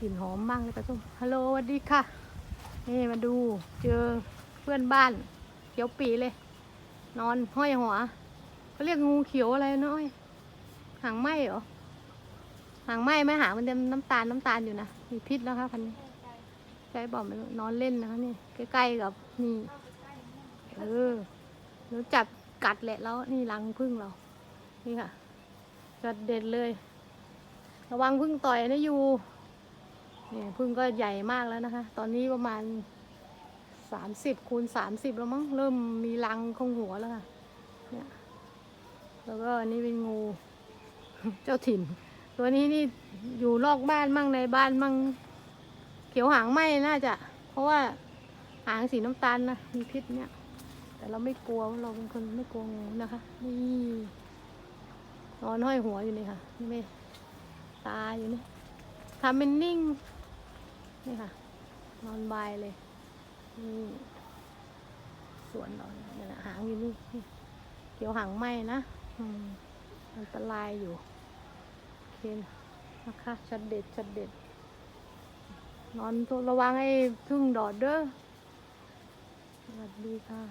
กลิ่นหอมมากเลยปลาส้มฮัลโหลสวัสดีค่ะ นี่มาดูเจอเพื่อนบ้านเขียวปีเลย นอนห้อยหัวเขาเรียกงูเขียวอะไรน้อยหางไหมเหรอหางไหมไหมหางมันเต็มน้ำตาลน้ำตาลอยู่นะมีพิษนะคะพันนี้ใช่บอกไม่รู้นอนเล่นนะคะนี่ใกล้ๆกับนี่เออหนูจับกัดแหละแล้วนี่รังพึ่งเรา นี่ค่ะจัดเด็ดเลย ระวังพึ่งต่อยนะอยู่ นี่พึ่งก็ใหญ่มากแล้วนะคะ ตอนนี้ประมาณสามสิบคูณสามสิบแล้วมั้งเริ่มมีรังคงหัวแล้วค่ะเนี่ยแล้วก็อันนี้เป็นงู เจ้าถิ่น ตัวนี้นี่อยู่นอกบ้านมั่งในบ้านมั่งเขียวหางไหมน่าจะ เพราะว่าหางสีน้ำตาลนะมีพิษเนี่ย แต่เราไม่กลัวเราเป็นคนไม่กลัวงูนะคะนี่นอนห้อยหัวอยู่นี่ค่ะนี่ไม่ตายอยู่นี่ทำเป็นนิ่ง นี่ค่ะ นอนบายเลยนี่สวนนอนเนี่ยนะหางอยู่นี่เกี่ยวหางไหมนะอืมอันตรายอยู่โอเคนะคะชัดเด็ดชัดเด็ด นอนระวังไอ้พึ่งดอดเด้อสวัสดีค่ะ